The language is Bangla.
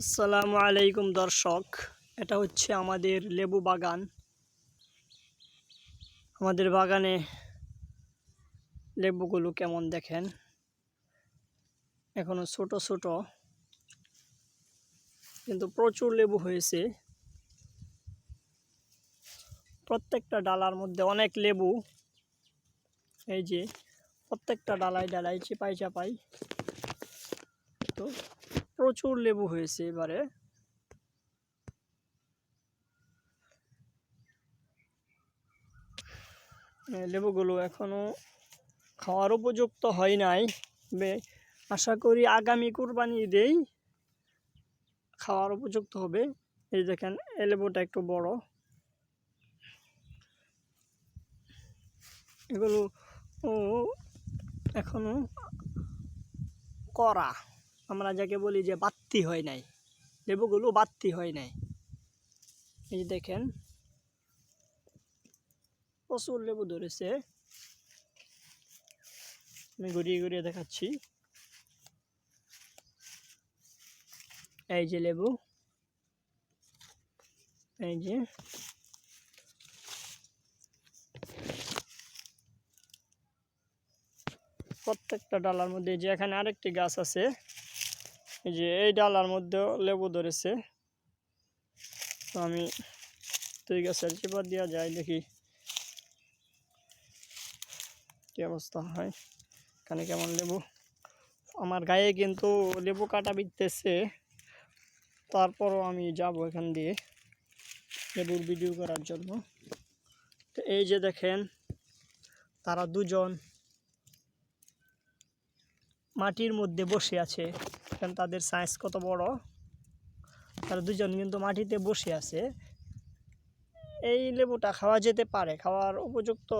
আসসালামু আলাইকুম দর্শক, এটা হচ্ছে আমাদের লেবু বাগান। আমাদের বাগানে লেবুগুলো কেমন দেখেন? এখনও ছোট ছোট, কিন্তু প্রচুর লেবু হয়েছে। প্রত্যেকটা ডালার মধ্যে অনেক লেবু। এই যে, প্রত্যেকটা ডালায় ডালায় চিপাই চাপাই। প্রচুর লেবু হয়েছে এবারে। লেবুগুলো এখনও খাওয়ার উপযুক্ত হয় নাই। আশা করি আগামী কুরবানি ঈদেই খাওয়ার উপযুক্ত হবে। এই দেখেন লেবুটা একটু বড়। এগুলো এখনও করা। আমরা যাকে বলি যে বাত্তি হয় নাই, লেবুগুলো বাত্তি হয় নাই। এই দেখেন, প্রচুর লেবু ধরেছে। আমি ঘুরিয়ে ঘুরিয়ে দেখাচ্ছি। এই যে লেবু, এই যে। প্রত্যেকটা ডালার মধ্যে যে এখানে আরেকটি গাছ আছে। এই যে, এই ডালার মধ্যেও লেবু ধরেছে। তো আমি তুই গাছের চিপা দেওয়া যায় দেখি কি অবস্থা হয়। এখানে কেমন লেবু? আমার গায়ে কিন্তু লেবু কাটা বিকতেছে তারপরও আমি যাব এখান দিয়ে লেবুর ভিডিও করার জন্য। তো এই যে দেখেন, তারা দুজন মাটির মধ্যে বসে আছে। কারণ তাদের সাইজ কত বড়? তারা দুজন কিন্তু মাটিতে বসে আছে। এই লেবুটা খাওয়া যেতে পারে, খাওয়ার উপযুক্ত